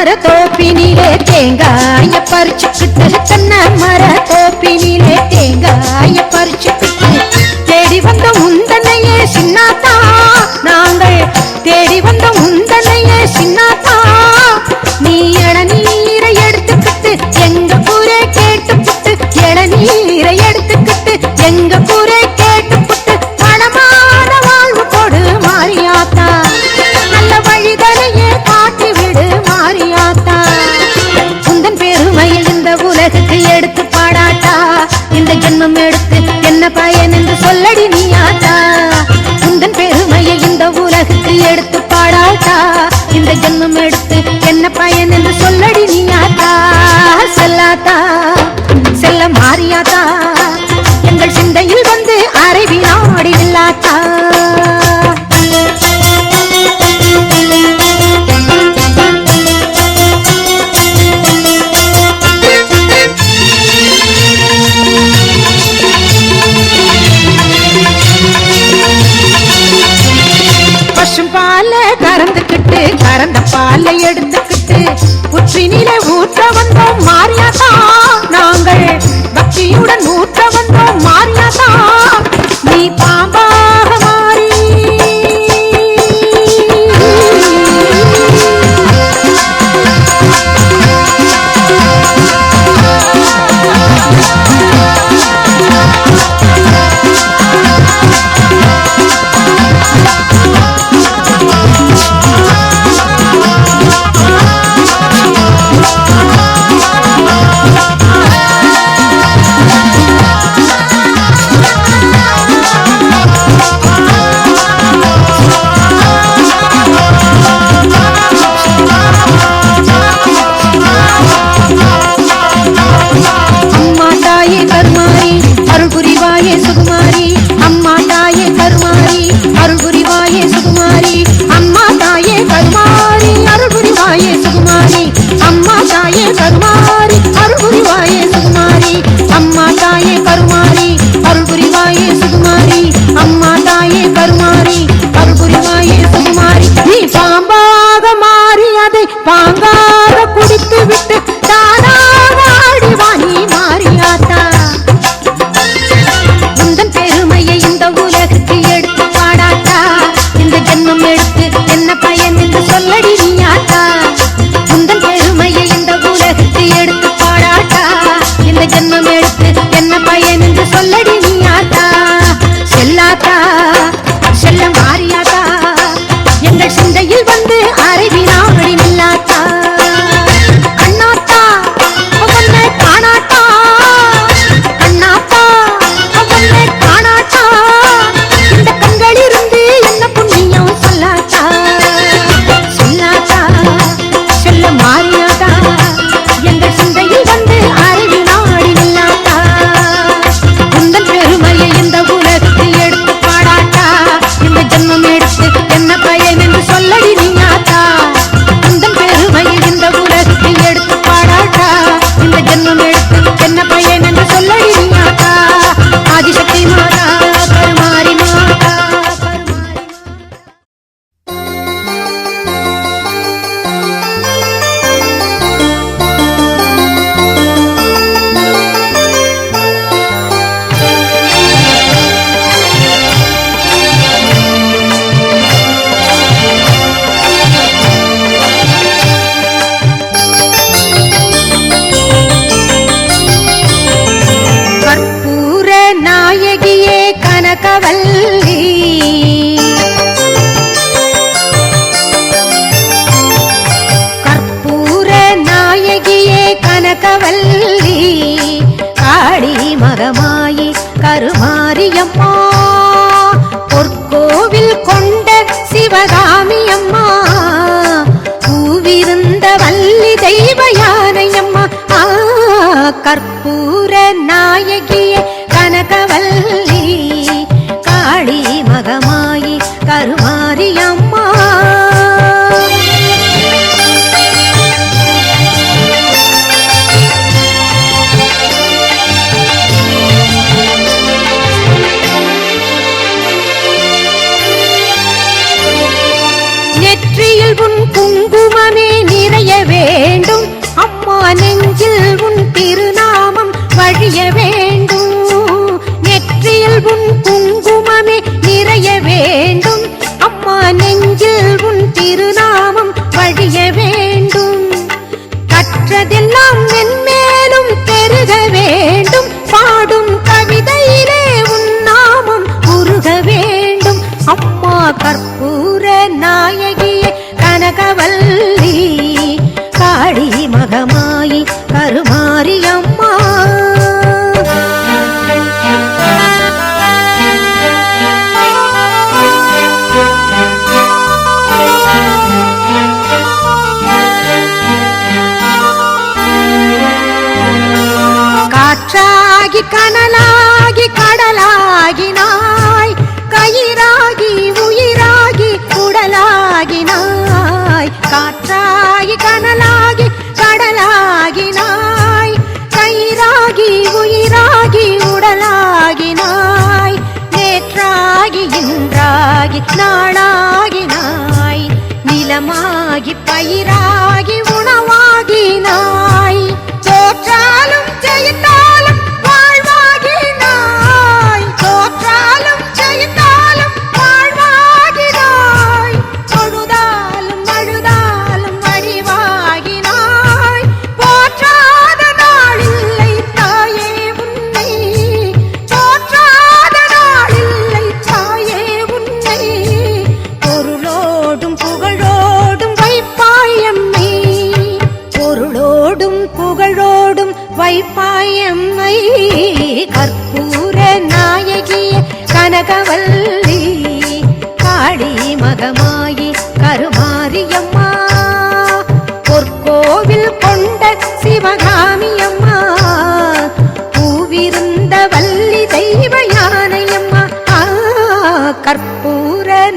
மர தோப்பினிலே தேங்காய பறிச்சுக்கிட்டு தென்னை மர தோப்பினிலே தேங்காய பறிச்சுக்கிட்டு என்ன பயன் என்று சொல்லடி நீ ஆத்தா? உந்தன் பெருமையை இந்த உலகுக்கு எடுத்து பாடாட்டா இந்த ஜென்மம் தாயே கருமாரி அருள் புரிவாயே சுகுமாரி அம்மா தாயே கருமாரி அருள் புரிவாயே சுகுமாரி பாம்பாக மாறி அதை பாங்க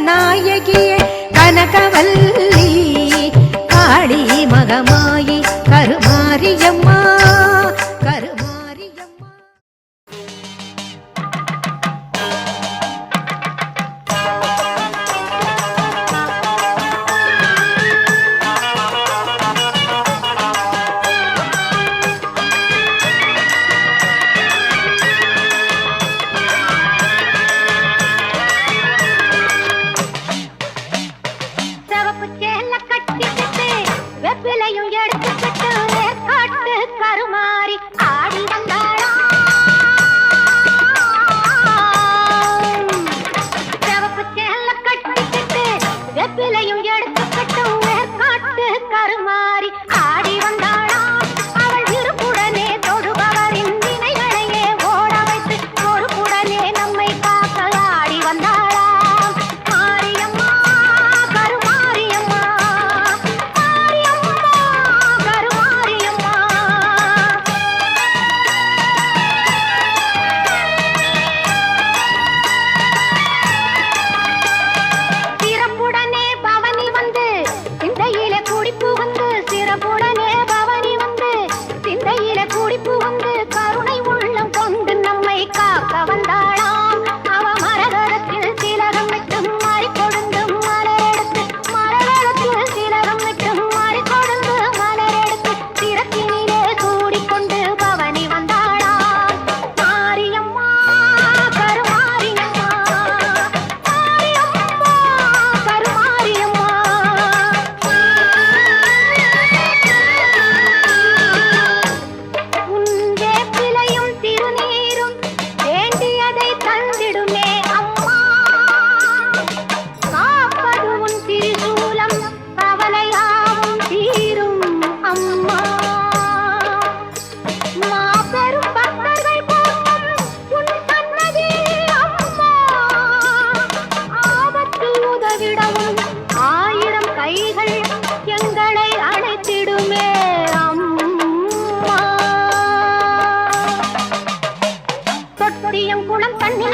நாயகியே கனகவல்லி காளி மகமாயி குளம் தண்ணி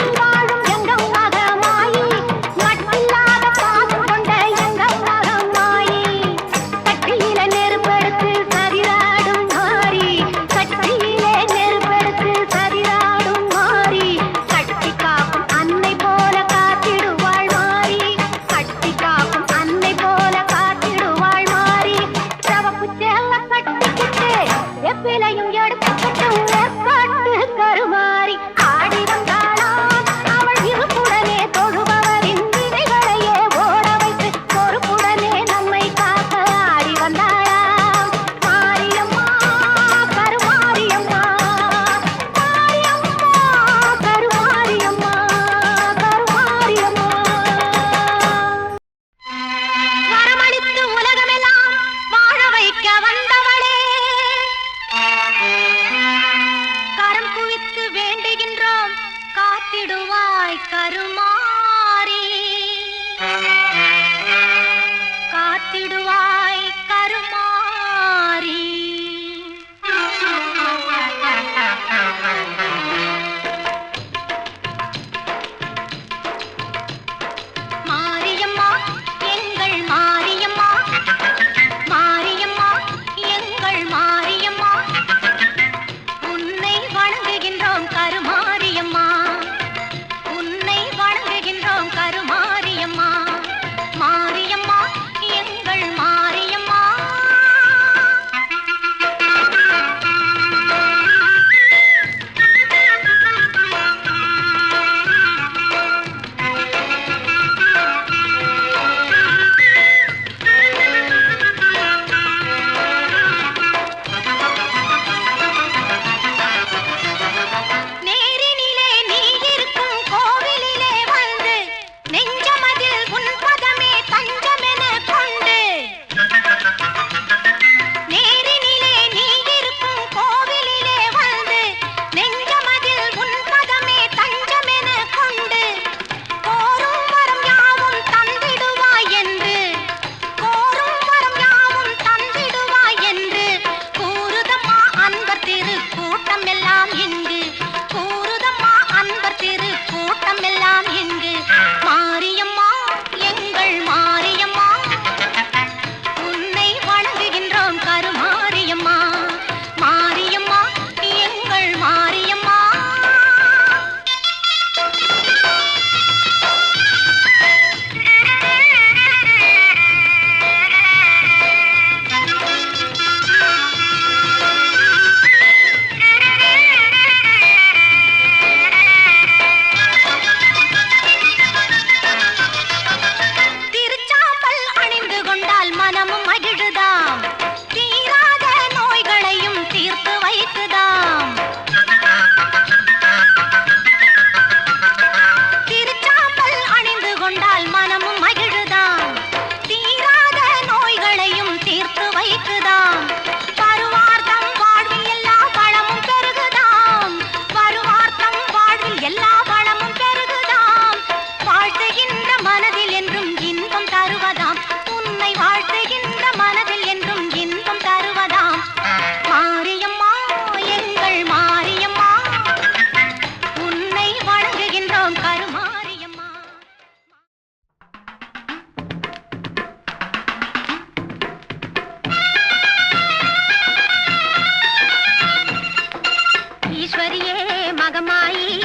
மகமாயி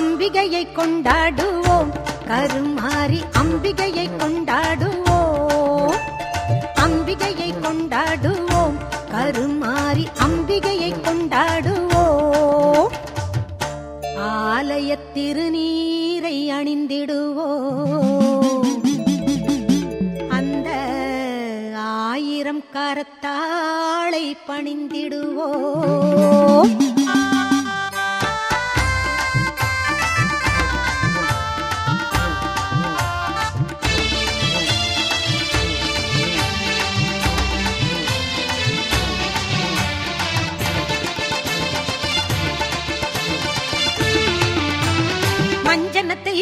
அம்பிகையை கொண்டாடுவோம். கருமாறி அம்பிகையை கொண்டாடுவோம். அம்பிகையை கொண்டாடுவோம். கருமாறி அம்பிகையை கொண்டாடுவோம். ஆலய திருநீரை அணிந்திடுவோம். அந்த ஆயிரம் கரத்தாளை பணிந்திடுவோம்.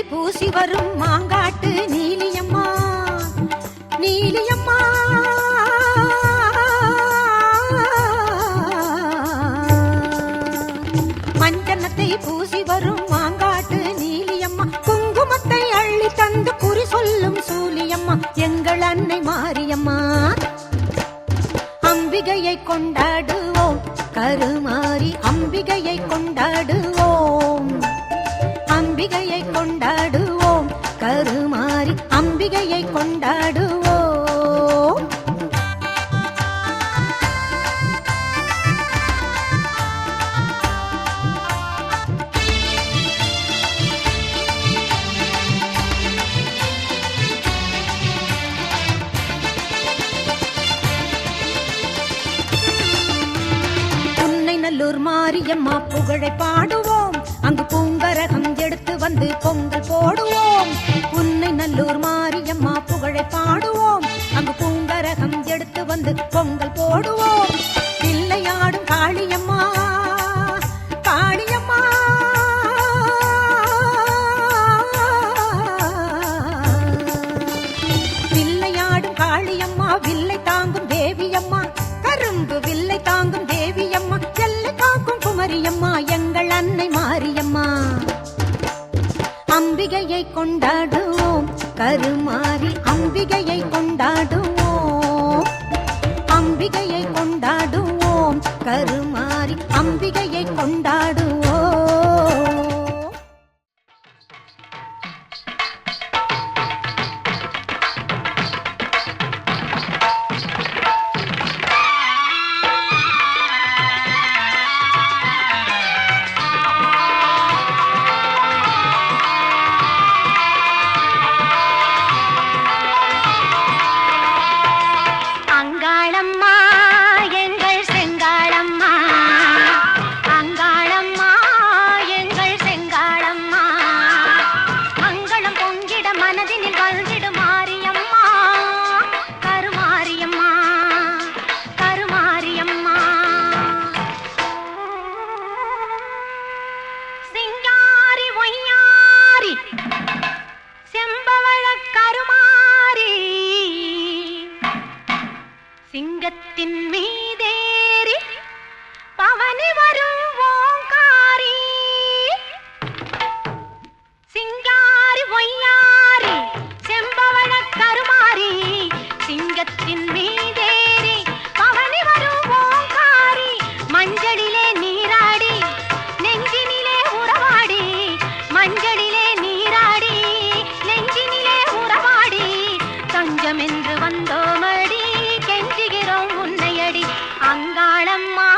பூசி வரும் மாங்காட்டு நீலியம்மா. நீலியம்மா. மஞ்சனத்தை பூசி வரும் மாங்காட்டு நீலியம்மா. குங்குமத்தை அள்ளி தந்து குறி சொல்லும் சூலியம்மா. எங்கள் அன்னை மாரியம்மா. அம்பிகையை கொண்டாடுவோம். கருமாறி அம்பிகையை கொண்டாடுவோம். அம்பிகையை கொண்டாடுவோம். கருமாறி அம்பிகையை கொண்டாடுவோம். உன்னை நல்லூர் மாரியம்மா புகழை பாடுவோம். அங்கு பூங்கரகம் வந்து பொங்கல் போடுவோம். உன்னை நல்லூர் மாரியம்மா புகழை பாடுவோம். அங்கு பூங்கரகம் எடுத்து வந்து பொங்கல் போடுவோம். பிள்ளையாடும் காளியம்மா காளியம்மா. வில்லையாடும் காளியம்மா வில்லை தாங்கும் தேவியம்மா. கரும்பு வில்லை தாங்கும் தேவியம்மா. எல்லை காக்கும் குமரியம்மா. எங்கள் அன்னை மாறிய அம்பிகையை கொண்டாடுவோம். கருமாறி அம்பிகையை கொண்டாடுவோம். அம்பிகையை கொண்டாடுவோம். கரு அங்காளம்மா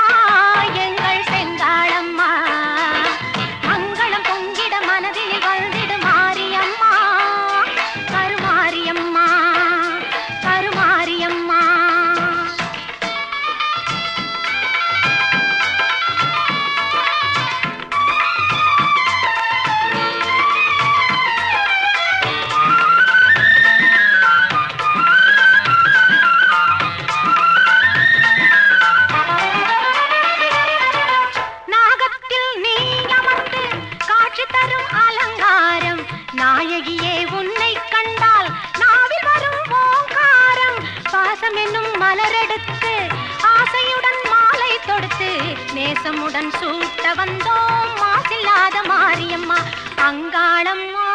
வந்தோம் மாசில்லாத மாரியம்மா அங்காளம்மா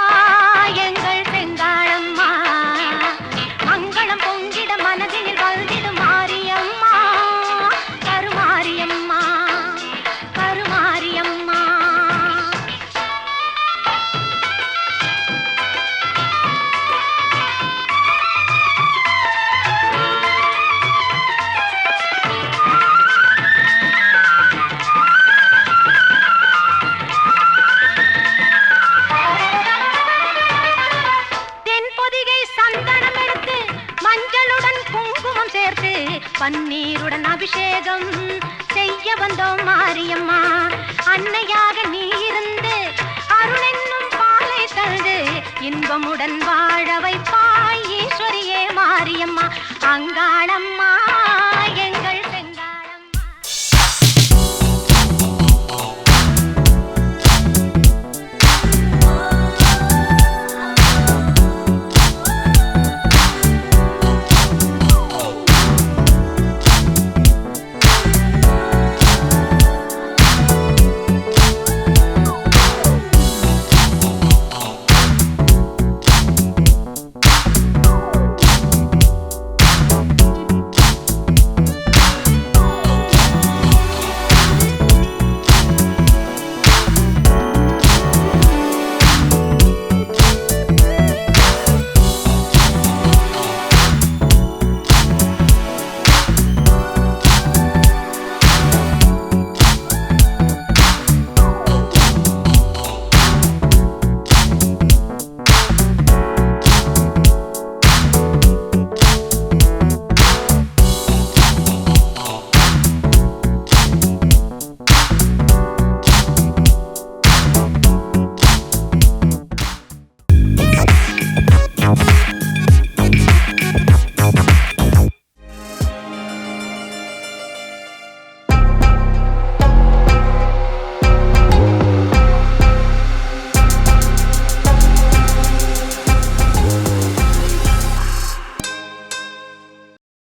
எங்க மாரியம்மா. அன்னையாக நீ இருந்து அருளென்னும் பாலை தந்து இன்பமுடன் வாழ வைப்பாய் ஈஸ்வரியே மாரியம்மா. அங்காளம்மா.